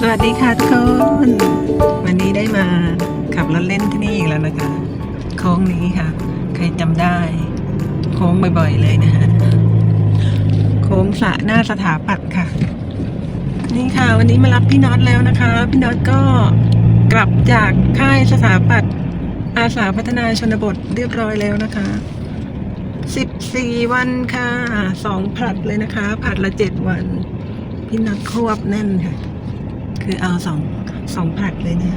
สวัสดีค่ะทุกคน วันนี้ได้มาขับรถเล่นที่นี่อีกแล้วนะคะ โค้งนี้ค่ะ ใครจำได้ โค้งบ่อยๆเลยนะฮะโค้งสะหน้าสถาปัตย์ค่ะ นี่ค่ะ วันนี้มารับพี่น็อตแล้วนะคะ พี่น็อตก็กลับจากค่ายสถาปัตย์อาสาพัฒนาชนบทเรียบร้อยแล้วนะคะสิบสี่วันค่ะสองผัดเลยนะคะ ผัดละเจ็ดวัน พี่น็อตควบแน่นค่ะ คือเอาสองสองผลัดเลยนะ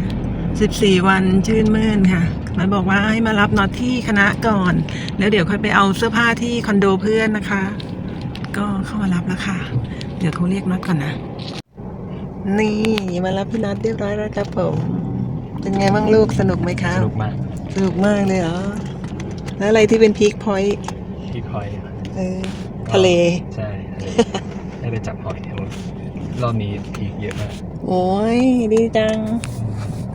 สิบสี่วันชื่นมื่นค่ะมันบอกว่าให้มารับน็อตที่คณะก่อน แล้วเดี๋ยวค่อยไปเอาเสื้อผ้าที่คอนโดเพื่อนนะคะ ก็เข้ามารับแล้วค่ะ เดี๋ยวเขาเรียกน็อตก่อนนะ นี่มารับพี่น็อตเรียบร้อยแล้วครับผมเป็นไงบ้างลูกสนุกไหมครัสบนุกมากสนุกมากเลยเหรอแล้วอะไรที่เป็นพีคพอยต์ที่คอยเออทะเลใช่ได้ไปจับหอย รอบนี้พีคเยอะมากโอ้ยดีจัง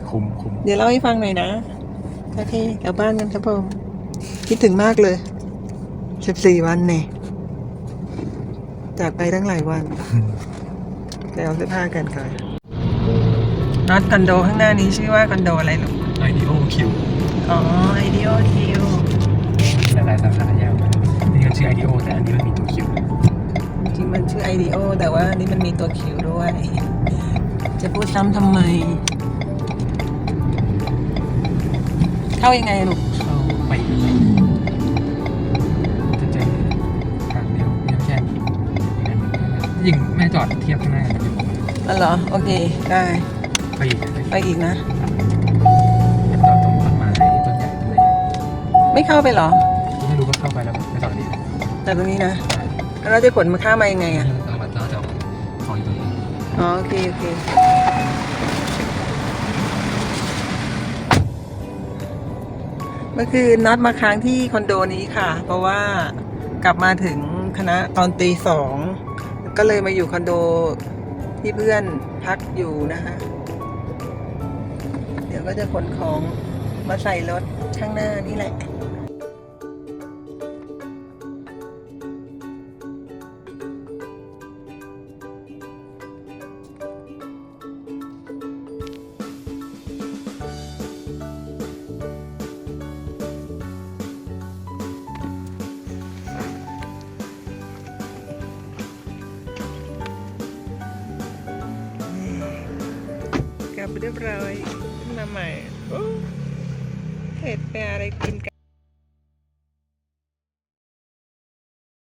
คุ้มคุ้มเดี๋ยวเล่าให้ฟังหน่อยนะโอเคกลับบ้านกันครับผม คิดถึงมากเลยสิบสี่วันเนี่ยจากไปตั้งหลายวันไปเอาเสื้อผ้ากันก่อนน็อตคอนโดข้างหน้านี้ชื่อว่าคอนโดอะไรลูกไอดีโอคิวอ๋อไอเดียคิวหลายๆสาขายากมากนี่ก็ชื่อไอดีโอแต่อันนี้มันมีตัวคิวจริงๆมันชื่อไอเดียแต่ว่านี่มันมีตัวคิว ด้วย จะพูดซ้ำทำไม เข้ายังไงลูกเข้าไปอีกจะเจอทางเดียวไม่ใช่ยิงแม่จอดเทียบข้างหน้ากันอยู่อ๋อเหรอ โอเค ได้ ไปอีกไปอีกนะ จอดตรงต้นไม้ต้นใหญ่ต้นใหญ่ไม่เข้าไปเหรอ ไม่รู้ก็เข้าไปแล้วไม่จอดดีแต่ตรงนี้นะแล้วเราจะขนมาข้ามมายังไงอะเอ๋อโอเคโอเคเมื่อคืนนัดมาค้างที่คอนโดนี้ค่ะ เพราะว่ากลับมาถึงคณะตอนตีสองก็เลยมาอยู่คอนโดที่เพื่อนพักอยู่นะคะ เดี๋ยวก็จะขนของมาใส่รถข้างหน้านี่แหละ กลับไปเรียบร้อยขึ้นมาใหม่เห็ดไปอะไรกินกัน